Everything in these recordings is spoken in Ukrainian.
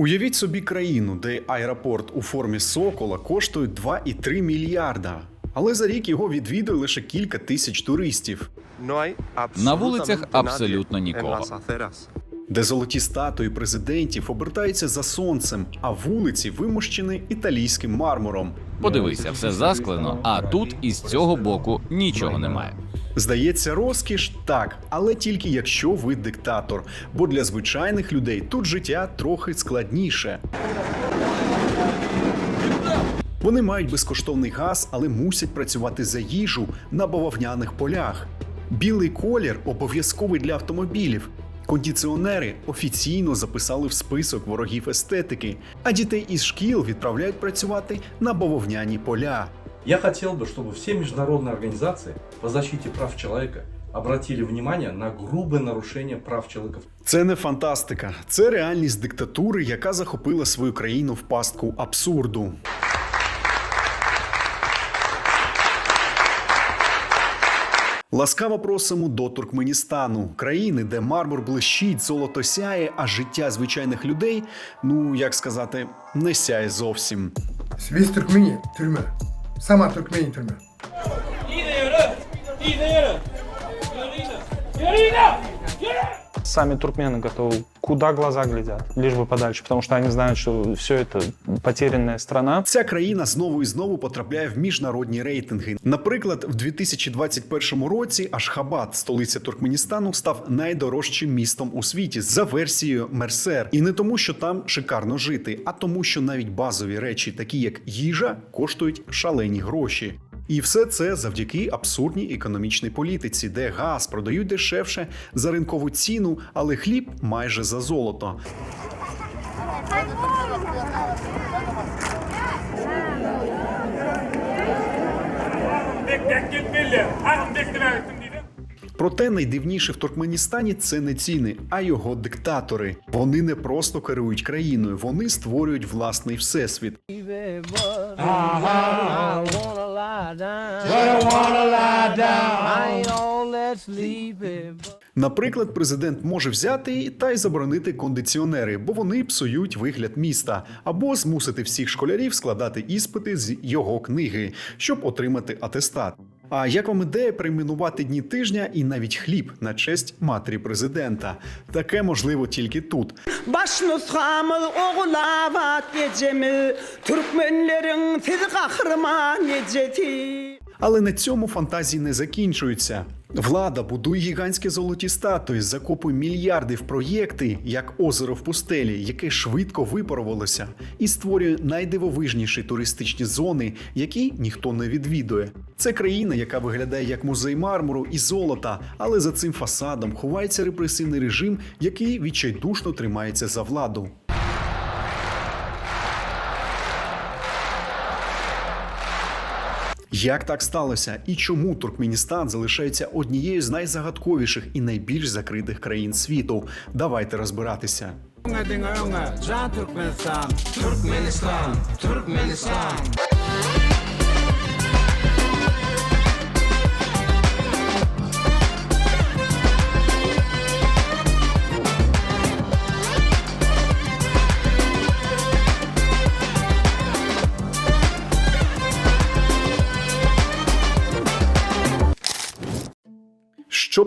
Уявіть собі країну, де аеропорт у формі сокола коштує 2,3 мільярда. Але за рік його відвідує лише кілька тисяч туристів, На вулицях абсолютно нікого. де золоті статуї президентів обертаються за сонцем, а вулиці вимощені італійським мармуром. Подивися, все засклено, а тут із цього боку нічого немає. Здається, розкіш так, але тільки якщо ви диктатор, бо для звичайних людей тут життя трохи складніше. Вони мають безкоштовний газ, але мусять працювати за їжу на бавовняних полях. Білий колір обов'язковий для автомобілів. Кондиціонери офіційно записали в список ворогів естетики, а дітей із шкіл відправляють працювати на бавовняні поля. Я хотел бы, чтобы все международные организации по защите прав человека обратили внимание на грубое нарушение прав человека. Це не фантастика, це реальність диктатури, яка захопила свою країну в пастку абсурду. Ласкаво просимо до Туркменістану, країни, де мармур блищить, золото сяє, а життя звичайних людей, ну як сказати, не сяє зовсім. Свист Туркмения, тюрьма. Sema Türkmen Yıldırım. Сами туркмены готовы, куда глаза глядят, лишь бы подальше, потому что они знают, что все это потерянная страна. Ця країна знову і знову потрапляє в міжнародні рейтинги. Наприклад, в 2021 році Ашхабад, столиця Туркменістану, став найдорожчим містом у світі за версією Мерсер. І не тому, що там шикарно жити, а тому, що навіть базові речі, такі як їжа, коштують шалені гроші. І все це завдяки абсурдній економічній політиці, де газ продають дешевше за ринкову ціну, але хліб майже за золото. Проте найдивніше в Туркменістані це не ціни, а його диктатори. Вони не просто керують країною, вони створюють власний всесвіт. Наприклад, президент може взяти та й заборонити кондиціонери, бо вони псують вигляд міста, або змусити всіх школярів складати іспити з його книги, щоб отримати атестат. А як вам ідея прийменувати дні тижня і навіть хліб на честь матері президента? Таке можливо тільки тут. Türkmenlerin siz kahraman neceti Але на цьому фантазії не закінчуються. Влада будує гігантські золоті статуї, закопує мільярди в проєкти, як озеро в пустелі, яке швидко випарувалося, і створює найдивовижніші туристичні зони, які ніхто не відвідує. Це країна, яка виглядає як музей мармуру і золота, але за цим фасадом ховається репресивний режим, який відчайдушно тримається за владу. Як так сталося і чому Туркменістан залишається однією з найзагадковіших і найбільш закритих країн світу? Давайте розбиратися.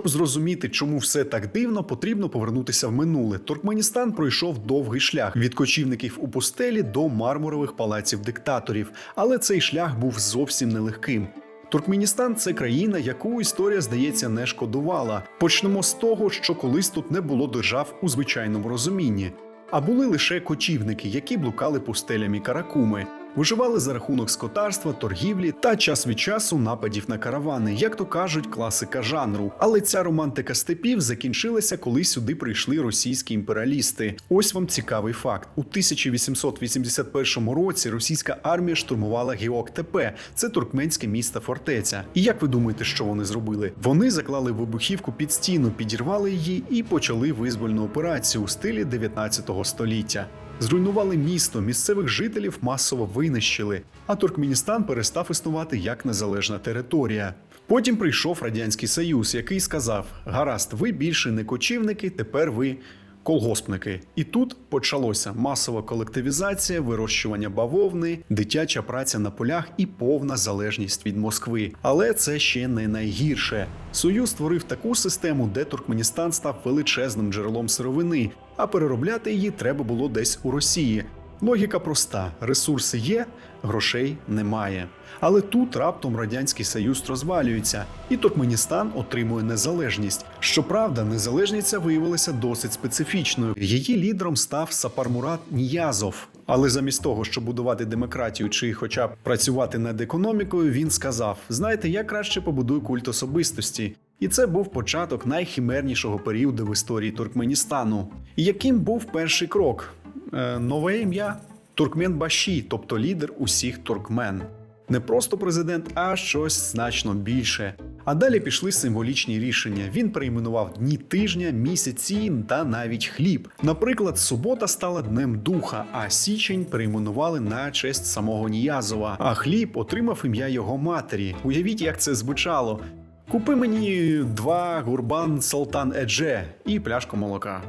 Щоб зрозуміти, чому все так дивно, потрібно повернутися в минуле. Туркменістан пройшов довгий шлях від кочівників у пустелі до мармурових палаців диктаторів, але цей шлях був зовсім нелегким. Туркменістан це країна, яку історія, здається, не шкодувала. Почнемо з того, що колись тут не було держав у звичайному розумінні, а були лише кочівники, які блукали пустелями Каракуми. Виживали за рахунок скотарства, торгівлі та час від часу нападів на каравани, як то кажуть, класика жанру. Але ця романтика степів закінчилася, коли сюди прийшли російські імперіалісти. Ось вам цікавий факт: у 1881 році російська армія штурмувала Геоктепе, це туркменське місто фортеця. І як ви думаєте, що вони зробили? Вони заклали вибухівку під стіну, підірвали її і почали визвольну операцію у стилі 19 століття. Зруйнували місто, місцевих жителів масово винищили, а Туркменістан перестав існувати як незалежна територія. Потім прийшов радянський союз, який сказав: гаразд, ви більше не кочівники, тепер ви колгоспники. І тут почалося масова колективізація, вирощування бавовни, дитяча праця на полях і повна залежність від Москви. Але це ще не найгірше. Союз створив таку систему, де Туркменістан став величезним джерелом сировини, а переробляти її треба було десь у Росії. Логіка проста: ресурси є, грошей немає. Але тут раптом радянський союз розвалюється, і Туркменістан отримує незалежність. Щоправда, незалежність виявилася досить специфічною. Її лідером став Сапармурат Ніязов. Але замість того, щоб будувати демократію чи хоча б працювати над економікою, він сказав: знаєте, я краще побудую культ особистості. І це був початок найхімернішого періоду в історії Туркменістану. Яким був перший крок? Е, нове ім'я Туркмен Баші, тобто лідер усіх туркмен. Не просто президент, а щось значно більше. А далі пішли символічні рішення. Він перейменував дні тижня, місяці та навіть хліб. Наприклад, субота стала днем духа, а січень перейменували на честь самого Ніязова. А хліб отримав ім'я його матері. Уявіть, як це звучало. Купи мені два гурбан Салтан Едже і пляшку молока.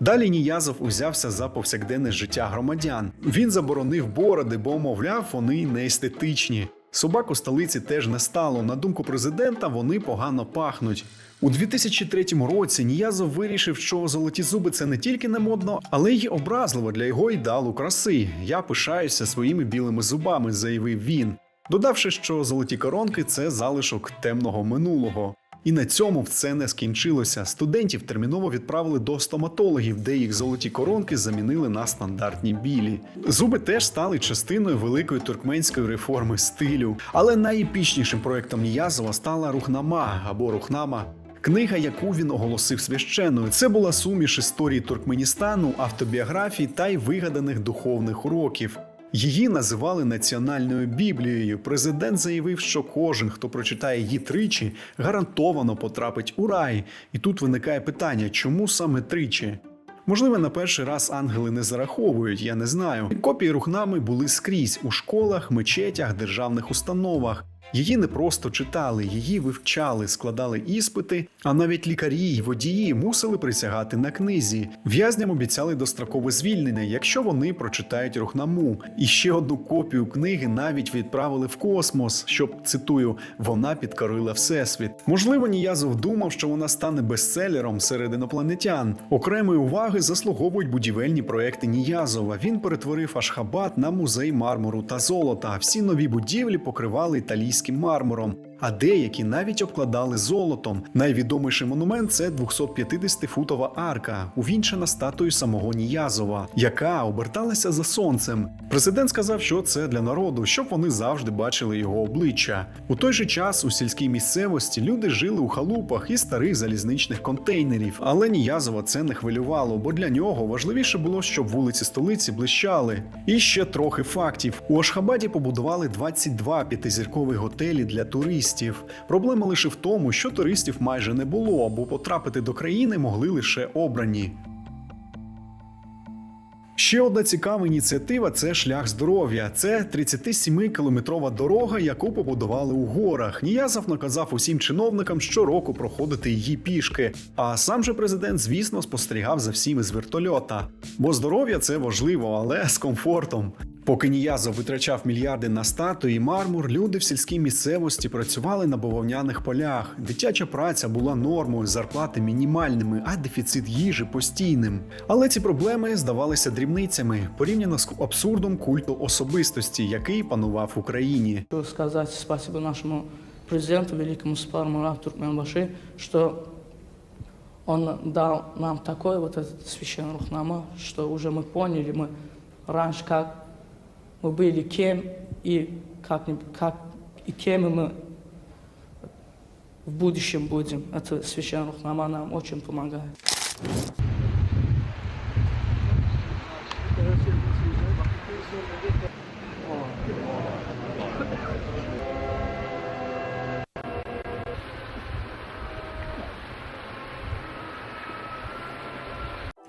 Далі Ніязов узявся за повсякденне життя громадян. Він заборонив бороди, бо, мовляв, вони не естетичні. Собак у столиці теж не стало. На думку президента, вони погано пахнуть. У 2003 році Ніязов вирішив, що золоті зуби це не тільки не модно, але й образливо для його ідеалу краси. Я пишаюся своїми білими зубами, заявив він, додавши, що золоті коронки це залишок темного минулого. І на цьому все не скінчилося. Студентів терміново відправили до стоматологів, де їх золоті коронки замінили на стандартні білі. Зуби теж стали частиною великої туркменської реформи стилю. Але найепічнішим проектом Ніязова стала Рухнама або Рухнама. Книга, яку він оголосив священною, це була суміш історії Туркменістану, автобіографій та й вигаданих духовних уроків. Її називали національною біблією. Президент заявив, що кожен, хто прочитає її тричі, гарантовано потрапить у рай. І тут виникає питання, чому саме тричі? Можливо, на перший раз ангели не зараховують, я не знаю. Копії рухнами були скрізь у школах, мечетях, державних установах. Її не просто читали, її вивчали, складали іспити, а навіть лікарі й водії мусили присягати на книзі. В'язням обіцяли дострокове звільнення, якщо вони прочитають рухнаму. І ще одну копію книги навіть відправили в космос, щоб цитую, вона підкорила всесвіт. Можливо, Ніязов думав, що вона стане бестселером серед інопланетян. Окремої уваги заслуговують будівельні проекти Ніязова. Він перетворив Ашхабад на музей мармуру та золота. Всі нові будівлі покривали італійським мармуром, а деякі навіть обкладали золотом. Найвідоміший монумент це 250-футова арка, увінчена статуєю самого Ніязова, яка оберталася за сонцем. Президент сказав, що це для народу, щоб вони завжди бачили його обличчя. У той же час у сільській місцевості люди жили у халупах і старих залізничних контейнерів. Але Ніязова це не хвилювало, бо для нього важливіше було, щоб вулиці столиці блищали. І ще трохи фактів: у Ашхабаді побудували 22 п'ятизіркові готелі для туристів. Проблема лише в тому, що туристів майже не було, бо потрапити до країни могли лише обрані. Ще одна цікава ініціатива це шлях здоров'я. Це 37-кілометрова дорога, яку побудували у горах. Ніязов наказав усім чиновникам щороку проходити її пішки. А сам же президент, звісно, спостерігав за всім із вертольота. Бо здоров'я це важливо, але з комфортом. Поки Ніязов витрачав мільярди на статуї і мармур, люди в сільській місцевості працювали на бавовняних полях. Дитяча праця була нормою, зарплати мінімальними, а дефіцит їжі постійним. Але ці проблеми здавалися дрібницями порівняно з абсурдом культу особистості, який панував в Україні. Хочу сказать спасибо нашему президенту, великому Спару Мурату Туркменбаши, что он дал нам такой вот этот священный Рухнама, что уже мы поняли, мы раньше как мы были кем и как, как и кем мы в будущем будем. Это священный Рухнама нам очень помогает.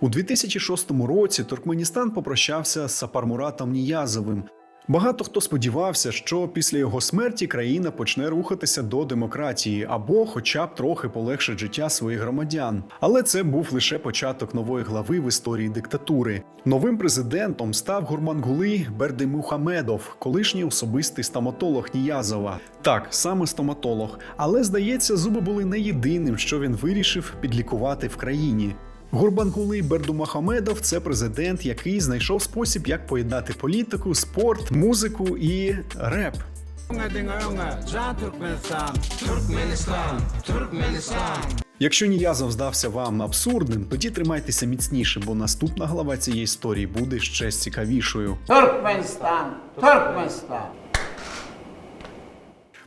У 2006 році Туркменістан попрощався з Сапармуратом Ніязовим. Багато хто сподівався, що після його смерті країна почне рухатися до демократії або, хоча б трохи полегшить життя своїх громадян. Але це був лише початок нової глави в історії диктатури. Новим президентом став Гурмангули Бердимухамедов, колишній особистий стоматолог Ніязова. Так, саме стоматолог. Але здається, зуби були не єдиним, що він вирішив підлікувати в країні. Гурбангулий Бердумахамедов це президент, який знайшов спосіб, як поєднати політику, спорт, музику і реп. Якщо Ніязов здався вам абсурдним, тоді тримайтеся міцніше, бо наступна глава цієї історії буде ще цікавішою. Turkmenistan, Turkmenistan.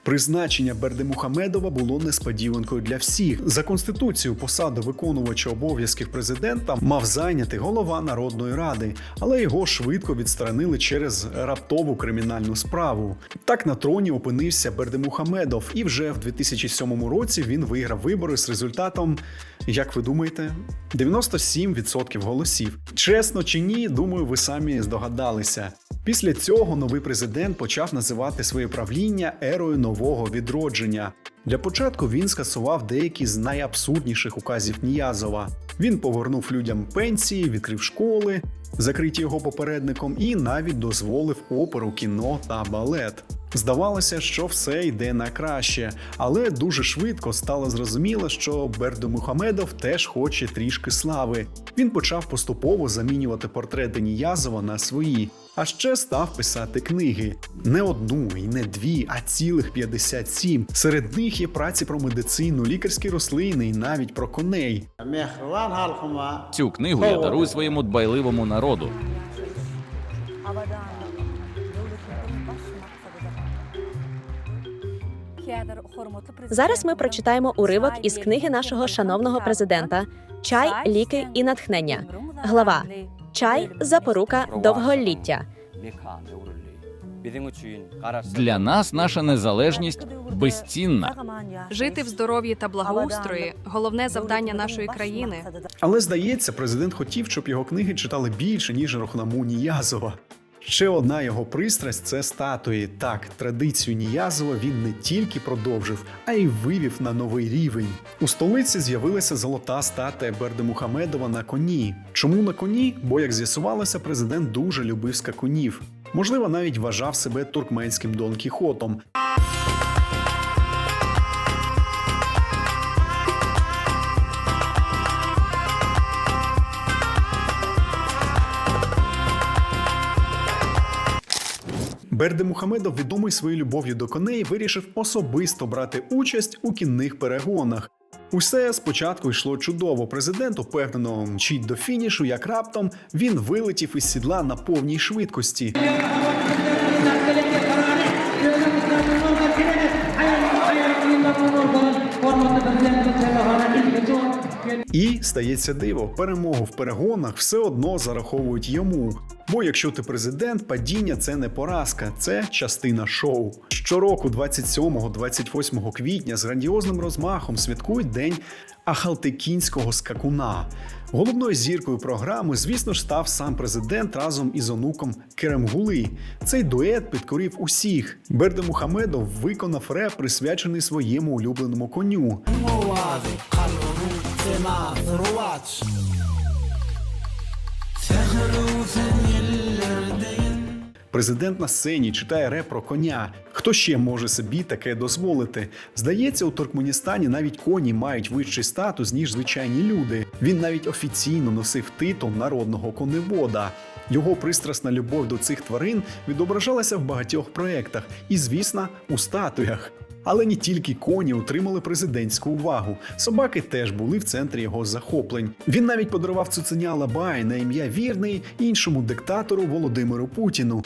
Призначення Бердимухамедова було несподіванкою для всіх. За конституцією посаду виконувача обов'язків президента мав зайняти голова Народної ради, але його швидко відсторонили через раптову кримінальну справу. Так на троні опинився Бердимухамедов, і вже в 2007 році він виграв вибори з результатом, як ви думаєте, 97% голосів. Чесно чи ні, думаю, ви самі здогадалися. Після цього новий президент почав називати своє правління ерою нового відродження. Для початку він скасував деякі з найабсурдніших указів Ніязова. Він повернув людям пенсії, відкрив школи, закриті його попередником, і навіть дозволив оперу, кіно та балет. Здавалося, що все йде на краще, але дуже швидко стало зрозуміло, що Бердо Мухамедов теж хоче трішки слави. Він почав поступово замінювати портрети Ніязова на свої, а ще став писати книги. Не одну і не дві, а цілих 57. Серед них є праці про медицину, лікарські рослини і навіть про коней. Цю книгу я дарую своєму дбайливому народу. Зараз ми прочитаємо уривок із книги нашого шановного президента Чай, ліки і натхнення. Глава Чай запорука довголіття. Для нас наша незалежність безцінна. Жити в здоров'ї та благоустрої головне завдання нашої країни. Але здається, президент хотів, щоб його книги читали більше, ніж Рохнаму Ніязова. Ще одна його пристрасть це статуї. Так, традицію Ніязова він не тільки продовжив, а й вивів на новий рівень. У столиці з'явилася золота статуя Берди Мухамедова на коні. Чому на коні? Бо, як з'ясувалося, президент дуже любив скакунів. Можливо, навіть вважав себе туркменським Дон Кіхотом. Берде Мухамедов, відомий своєю любов'ю до коней, вирішив особисто брати участь у кінних перегонах. Усе спочатку йшло чудово. Президент упевнено мчить до фінішу, як раптом він вилетів із сідла на повній швидкості. І стається диво. Перемогу в перегонах все одно зараховують йому. Бо якщо ти президент, падіння це не поразка, це частина шоу. Щороку, 27-28 квітня, з грандіозним розмахом святкують день Ахалтекінського скакуна. Головною зіркою програми, звісно ж, став сам президент разом із онуком Керемгули. Цей дует підкорив усіх. Берде Мухамедов виконав реп, присвячений своєму улюбленому коню. Президент на сцені читає реп про коня. Хто ще може собі таке дозволити? Здається, у Туркменістані навіть коні мають вищий статус, ніж звичайні люди. Він навіть офіційно носив титул народного коневода. Його пристрасна любов до цих тварин відображалася в багатьох проєктах і, звісно, у статуях. Але не тільки коні отримали президентську увагу. Собаки теж були в центрі його захоплень. Він навіть подарував цуценя Лабай на ім'я вірний іншому диктатору Володимиру Путіну.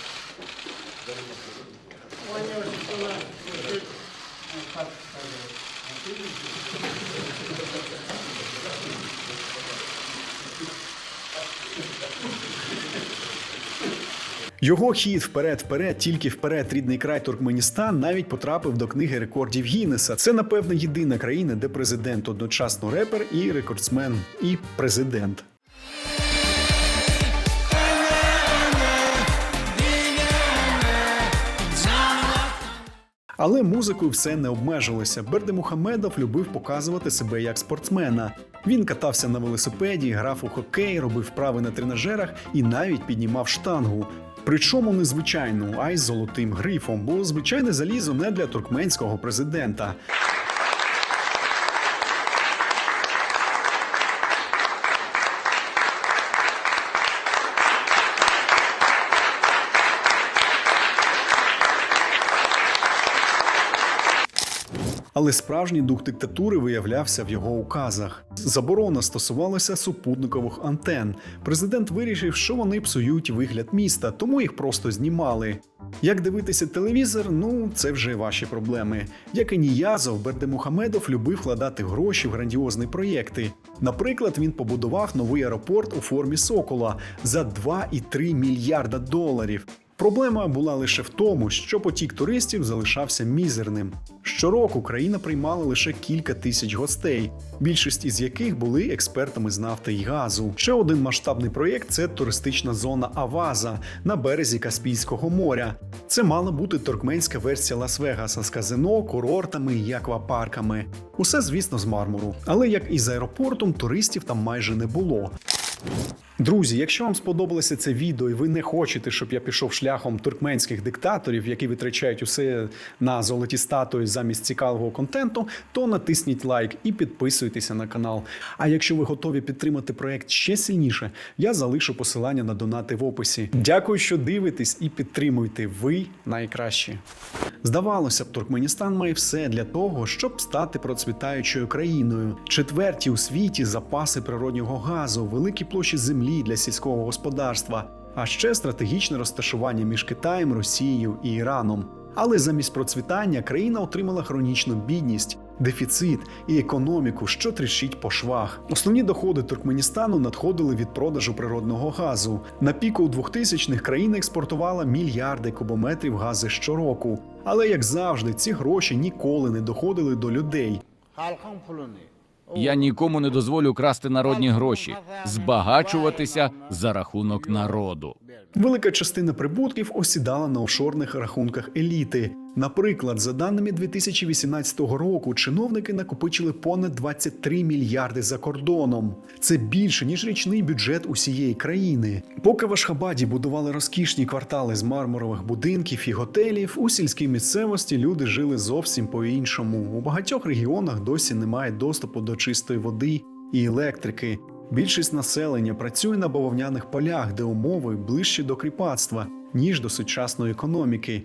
Його хід вперед-вперед, тільки вперед, рідний край Туркменістан навіть потрапив до книги рекордів Гіннеса. Це, напевно, єдина країна, де президент одночасно репер і рекордсмен, і президент. Але музикою все не обмежилося. Бердимухамедов любив показувати себе як спортсмена. Він катався на велосипеді, грав у хокей, робив вправи на тренажерах і навіть піднімав штангу. Причому не звичайну, а й золотим грифом, бо звичайне залізо не для туркменського президента. Але справжній дух диктатури виявлявся в його указах. Заборона стосувалася супутникових антен. Президент вирішив, що вони псують вигляд міста, тому їх просто знімали. Як дивитися телевізор, ну це вже ваші проблеми. Як і Ніязов, Бердемухамедов любив вкладати гроші в грандіозні проєкти. Наприклад, він побудував новий аеропорт у формі сокола за 2,3 мільярда доларів. Проблема була лише в тому, що потік туристів залишався мізерним. Щороку країна приймала лише кілька тисяч гостей, більшість із яких були експертами з нафти і газу. Ще один масштабний проєкт це туристична зона Аваза на березі Каспійського моря. Це мала бути туркменська версія Лас-Вегаса з казино, курортами і аквапарками. Усе, звісно, з мармуру. Але як і з аеропортом, туристів там майже не було. Друзі, якщо вам сподобалося це відео і ви не хочете, щоб я пішов шляхом туркменських диктаторів, які витрачають усе на золоті статуї замість цікавого контенту, то натисніть лайк і підписуйтеся на канал. А якщо ви готові підтримати проект ще сильніше, я залишу посилання на донати в описі. Дякую, що дивитесь і підтримуєте. Ви найкращі. Здавалося б, Туркменістан має все для того, щоб стати процвітаючою країною. Четверті у світі запаси природнього газу, великі площі землі для сільського господарства, а ще стратегічне розташування між Китаєм, Росією і Іраном. Але замість процвітання країна отримала хронічну бідність, дефіцит і економіку, що тріщить по швах. Основні доходи Туркменістану надходили від продажу природного газу. На піку у 2000-х країна експортувала мільярди кубометрів газу щороку. Але як завжди, ці гроші ніколи не доходили до людей. Я нікому не дозволю красти народні гроші, збагачуватися за рахунок народу. Велика частина прибутків осідала на офшорних рахунках еліти. Наприклад, за даними 2018 року, чиновники накопичили понад 23 мільярди за кордоном. Це більше ніж річний бюджет усієї країни. Поки в Ашхабаді будували розкішні квартали з мармурових будинків і готелів, у сільській місцевості люди жили зовсім по-іншому. У багатьох регіонах досі немає доступу до чистої води і електрики. Більшість населення працює на бавовняних полях, де умови ближчі до кріпацтва, ніж до сучасної економіки.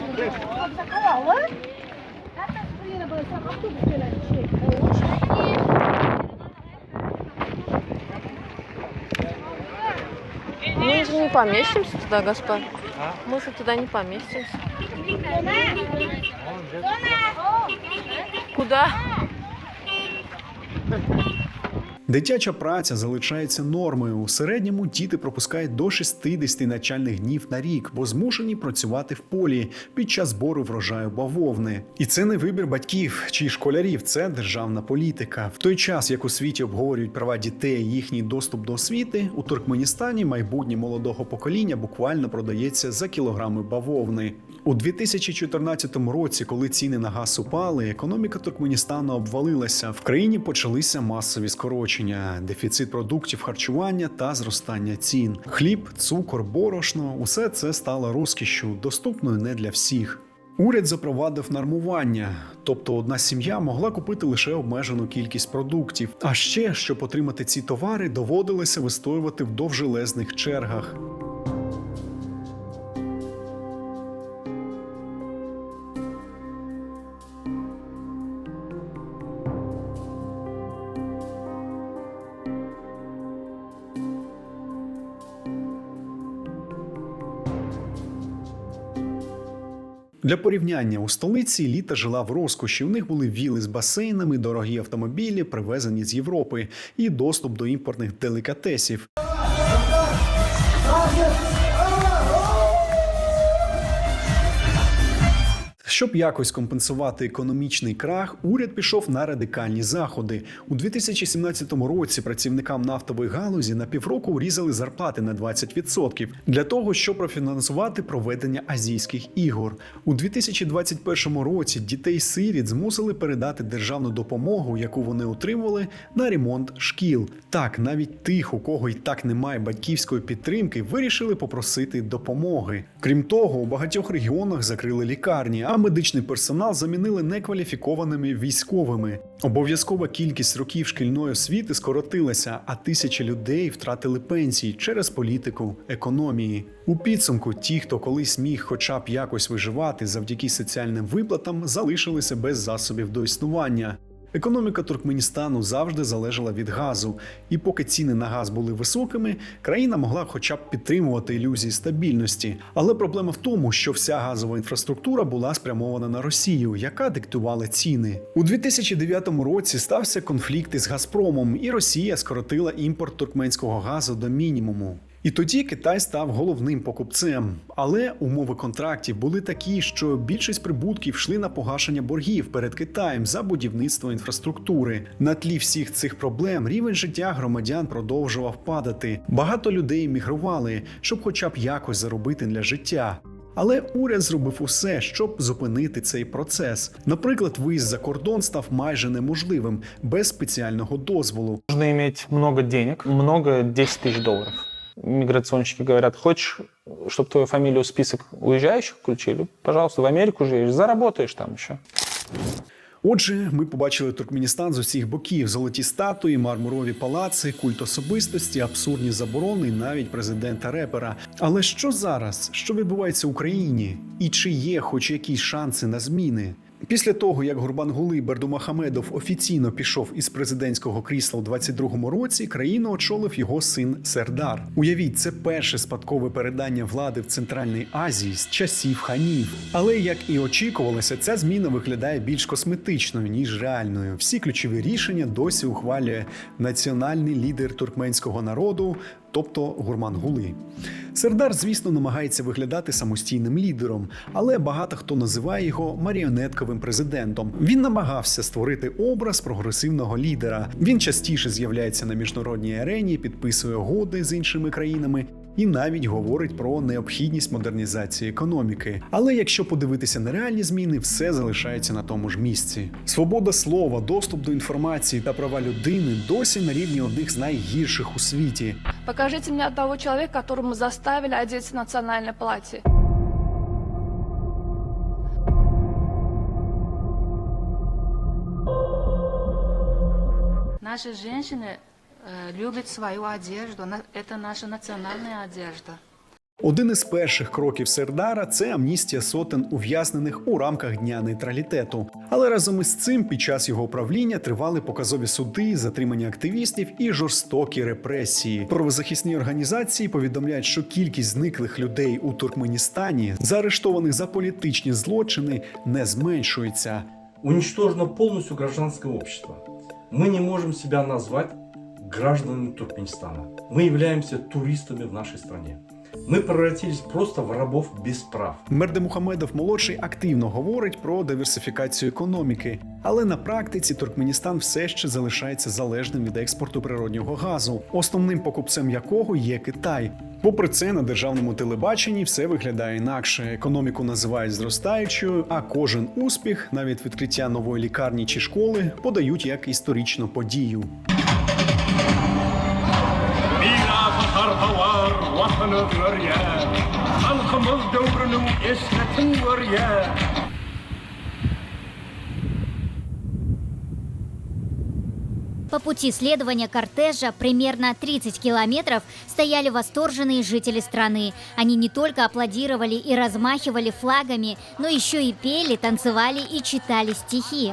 Снимайте завтра. Мы же не поместимся туда, Гаспар. Мы же туда не поместимся. Куда? Дитяча праця залишається нормою. У середньому діти пропускають до 60 навчальних днів на рік, бо змушені працювати в полі під час збору врожаю бавовни. І це не вибір батьків чи школярів, це державна політика. В той час, як у світі обговорюють права дітей, їхній доступ до освіти, у Туркменістані майбутнє молодого покоління буквально продається за кілограми бавовни. У 2014 році, коли ціни на газ упали, економіка Туркменістану обвалилася. В країні почалися масові скорочення, дефіцит продуктів харчування та зростання цін. Хліб, цукор, борошно усе це стало розкішю, доступною не для всіх. Уряд запровадив нормування, тобто одна сім'я могла купити лише обмежену кількість продуктів. А ще, щоб отримати ці товари, доводилося вистоювати в довжелезних чергах. Для порівняння у столиці літа жила в розкоші. У них були віли з басейнами, дорогі автомобілі, привезені з Європи, і доступ до імпортних делікатесів. Щоб якось компенсувати економічний крах, уряд пішов на радикальні заходи. У 2017 році працівникам нафтової галузі на півроку урізали зарплати на 20% для того, щоб профінансувати проведення азійських ігор. У 2021 році дітей сиріт змусили передати державну допомогу, яку вони отримували, на ремонт шкіл. Так, навіть тих, у кого й так немає батьківської підтримки, вирішили попросити допомоги. Крім того, у багатьох регіонах закрили лікарні, а медичний персонал замінили некваліфікованими військовими. Обов'язкова кількість років шкільної освіти скоротилася, а тисячі людей втратили пенсії через політику економії. У підсумку ті, хто колись міг хоча б якось виживати завдяки соціальним виплатам, залишилися без засобів до існування. Економіка Туркменістану завжди залежала від газу, і поки ціни на газ були високими, країна могла хоча б підтримувати ілюзії стабільності. Але проблема в тому, що вся газова інфраструктура була спрямована на Росію, яка диктувала ціни. У 2009 році стався конфлікт із Газпромом, і Росія скоротила імпорт туркменського газу до мінімуму. І тоді Китай став головним покупцем. Але умови контрактів були такі, що більшість прибутків йшли на погашення боргів перед Китаєм за будівництво інфраструктури. На тлі всіх цих проблем рівень життя громадян продовжував падати. Багато людей мігрували, щоб хоча б якось заробити для життя. Але уряд зробив усе, щоб зупинити цей процес. Наприклад, виїзд за кордон став майже неможливим без спеціального дозволу. Нужно иметь много денег, много 10 тысяч долларов. Миграционщики говорят, хочешь, чтобы твою фамилию в список уезжающих включили? Пожалуйста, в Америку же заработаешь там еще. Отже, ми побачили Туркменістан з усіх боків: золоті статуї, мармурові палаци, культ особистості, абсурдні заборони, навіть президента репера. Але що зараз? Що відбувається в Україні? І чи є хоч якісь шанси на зміни? Після того, як Гурбангули Бердумахамедов офіційно пішов із президентського крісла у 22-му році, країну очолив його син Сердар. Уявіть, це перше спадкове передання влади в Центральній Азії з часів ханів. Але як і очікувалося, ця зміна виглядає більш косметичною ніж реальною. Всі ключові рішення досі ухвалює національний лідер туркменського народу, тобто Гурмангули. Сердар, звісно, намагається виглядати самостійним лідером, але багато хто називає його маріонетковим президентом. Він намагався створити образ прогресивного лідера. Він частіше з'являється на міжнародній арені, підписує угоди з іншими країнами. І навіть говорить про необхідність модернізації економіки. Але якщо подивитися на реальні зміни, все залишається на тому ж місці. Свобода слова, доступ до інформації та права людини досі на рівні одних з найгірших у світі. Покажите мне одного человека, которому заставили одеться национальное платье. Наши женщины э, любят свою одежду. На- Это наша национальная одежда. Один із перших кроків Сердара це амністія сотень ув'язнених у рамках дня нейтралітету. Але разом із цим під час його правління тривали показові суди, затримання активістів і жорстокі репресії. Правозахисні організації повідомляють, що кількість зниклих людей у Туркменістані, заарештованих за політичні злочини, не зменшується. Уничтожено полностью гражданское общество. Мы не можем себя назвать гражданами Туркменистана. Мы являемся туристами в нашей стране. Мы превратились просто в рабов без прав. Мерде Мухамедов молодший активно говорить про диверсифікацію економіки, але на практиці Туркменістан все ще залишається залежним від експорту природнього газу, основним покупцем якого є Китай. Попри це, на державному телебаченні все виглядає інакше. Економіку називають зростаючою, а кожен успіх, навіть відкриття нової лікарні чи школи, подають як історичну подію. По пути следования кортежа примерно 30 километров стояли восторженные жители страны. Они не только аплодировали и размахивали флагами, но еще и пели, танцевали и читали стихи.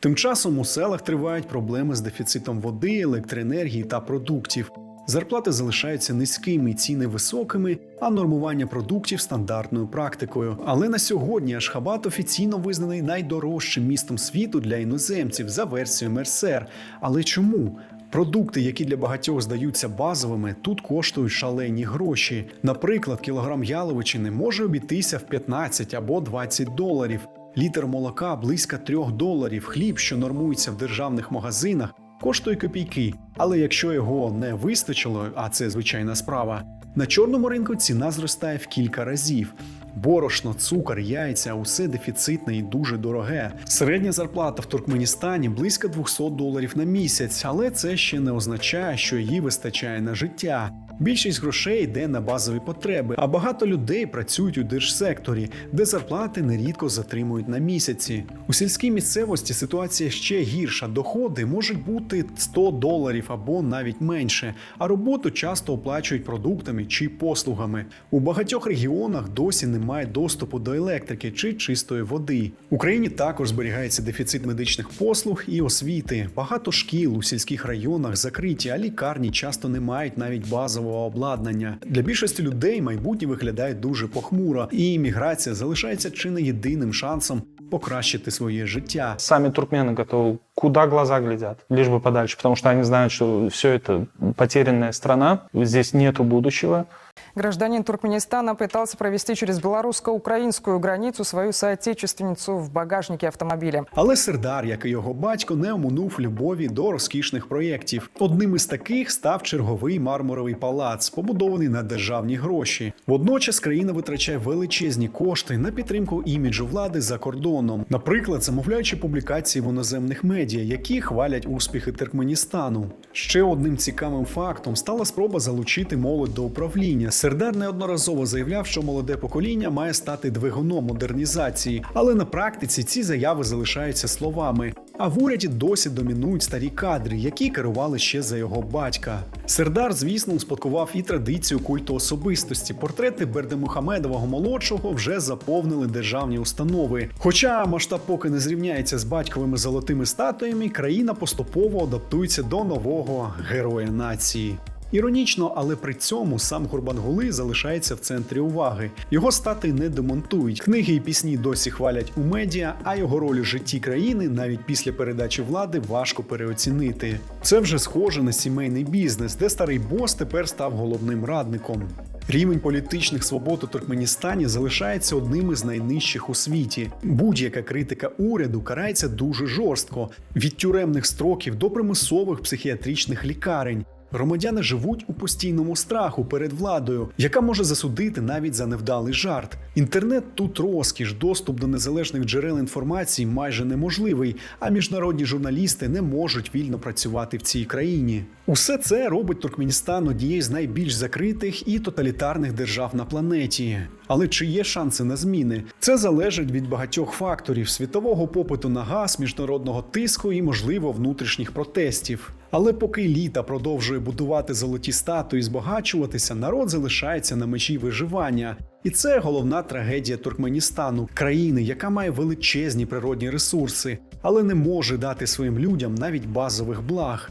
Тим часом у селах тривають проблеми з дефіцитом води, електроенергії та продуктів. Зарплати залишаються низькими, ціни високими, а нормування продуктів стандартною практикою. Але на сьогодні Ашхабад офіційно визнаний найдорожчим містом світу для іноземців за версією Мерсер. Але чому? Продукти, які для багатьох здаються базовими, тут коштують шалені гроші. Наприклад, кілограм яловичини може обійтися в 15 або 20 доларів. Літр молока близько 3 доларів. Хліб, що нормується в державних магазинах, коштує копійки. Але якщо його не вистачило, а це звичайна справа, на чорному ринку ціна зростає в кілька разів. Борошно, цукор, яйця усе дефіцитне і дуже дороге. Середня зарплата в Туркменістані близько 200 доларів на місяць, але це ще не означає, що її вистачає на життя. Більшість грошей йде на базові потреби, а багато людей працюють у держсекторі, де зарплати нерідко затримують на місяці. У сільській місцевості ситуація ще гірша. Доходи можуть бути 100 доларів або навіть менше, а роботу часто оплачують продуктами чи послугами. У багатьох регіонах досі немає доступу до електрики чи чистої води. Україні також зберігається дефіцит медичних послуг і освіти. Багато шкіл у сільських районах закриті, а лікарні часто не мають навіть базового обладнання. Для більшості людей майбутнє виглядає дуже похмуро, і імміграція залишається чи не єдиним шансом покращити своє життя. Сами туркмены готовы, куда глаза глядят, лишь бы подальше, потому что они знают, что все это потерянная страна, здесь нету будущего. Гражданин Туркменистана пытался провести через белорусско-украинскую границу свою соотечественницу в багажнике автомобиля. Але Сердар, як і його батько, не оминув любові до розкішних проєктів. Одним із таких став черговий мармуровий палац, побудований на державні гроші. Водночас країна витрачає величезні кошти на підтримку іміджу влади за кордоном, наприклад, замовляючи публікації в іноземних медіа, які хвалять успіхи Туркменістану. Ще одним цікавим фактом стала спроба залучити молодь до управління. Сердар неодноразово заявляв, що молоде покоління має стати двигуном модернізації, але на практиці ці заяви залишаються словами. А в уряді досі домінують старі кадри, які керували ще за його батька. Сердар, звісно, успадкував і традицію культу особистості. Портрети Бердемухамедового молодшого вже заповнили державні установи. Хоча масштаб поки не зрівняється з батьковими золотими статуями, країна поступово адаптується до нового героя нації. Іронічно, але при цьому сам Гурбангули залишається в центрі уваги. Його стати не демонтують. Книги і пісні досі хвалять у медіа, а його роль у житті країни навіть після передачі влади важко переоцінити. Це вже схоже на сімейний бізнес, де старий бос тепер став головним радником. Рівень політичних свобод у Туркменістані залишається одним із найнижчих у світі. Будь-яка критика уряду карається дуже жорстко від тюремних строків до примусових психіатричних лікарень. Громадяни живуть у постійному страху перед владою, яка може засудити навіть за невдалий жарт. Інтернет тут розкіш, доступ до незалежних джерел інформації майже неможливий, а міжнародні журналісти не можуть вільно працювати в цій країні. Усе це робить Туркменістан однією з найбільш закритих і тоталітарних держав на планеті. Але чи є шанси на зміни? Це залежить від багатьох факторів: світового попиту на газ, міжнародного тиску і, можливо, внутрішніх протестів. Але поки літа продовжує будувати золоті статуї, і збагачуватися, народ залишається на межі виживання. І це головна трагедія Туркменістану, країни, яка має величезні природні ресурси, але не може дати своїм людям навіть базових благ.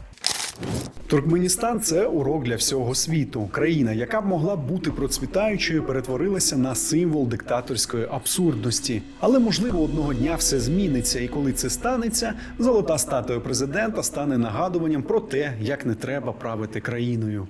Туркменістан це урок для всього світу. Країна, яка б могла бути процвітаючою, перетворилася на символ диктаторської абсурдності. Але можливо одного дня все зміниться, і коли це станеться, золота статуя президента стане нагадуванням про те, як не треба правити країною.